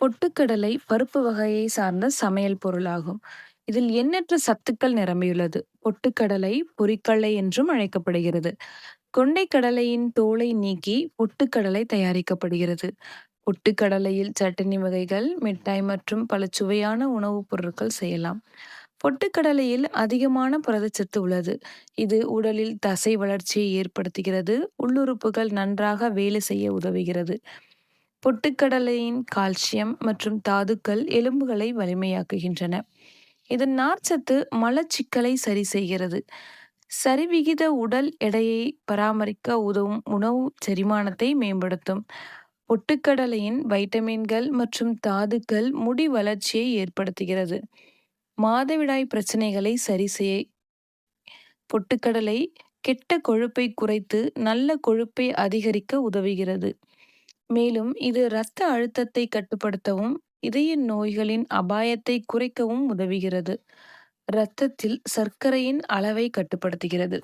பொட்டுக்கடலை பருப்பு வகையை சார்ந்த சமையல் பொருளாகும். இதில் எண்ணற்ற சத்துக்கள் நிரம்பியுள்ளது. பொட்டுக்கடலை பொரிக்கடலை என்றும் அழைக்கப்படுகிறது. கொண்டைக்கடலையின் தோலை நீக்கி பொட்டுக்கடலை தயாரிக்கப்படுகிறது. பொட்டுக்கடலையில் சட்னி வகைகள், மிட்டாய் மற்றும் பல சுவையான உணவுப் பொருட்கள் செய்யலாம். பொட்டுக்கடலையில் அதிகமான புரதச்சத்து உள்ளது, இது உடலில் தசை வளர்ச்சியை ஏற்படுத்துகிறது, உள்ளுறுப்புகள் நன்றாக வேலை செய்ய உதவுகிறது. பொட்டுக்கடலையின் கால்சியம் மற்றும் தாதுக்கள் எலும்புகளை வலிமையாக்குகின்றன. இதன் நார்ச்சத்து மலச்சிக்கலை சரி செய்கிறது, சரிவிகித உடல் எடையை பராமரிக்க உதவும் உணவு செரிமானத்தை மேம்படுத்தும். பொட்டுக்கடலையின் வைட்டமின்கள் மற்றும் தாதுக்கள் முடி வளர்ச்சியை ஏற்படுத்துகிறது, மாதவிடாய் பிரச்சனைகளை சரிசெய்ய. பொட்டுக்கடலை கெட்ட கொழுப்பை குறைத்து நல்ல கொழுப்பை அதிகரிக்க உதவுகிறது, மேலும் இது இரத்த அழுத்தத்தை கட்டுப்படுத்தவும் இதய நோய்களின் அபாயத்தை குறைக்கவும் உதவுகிறது. இரத்தத்தில் சர்க்கரையின் அளவை கட்டுப்படுத்துகிறது.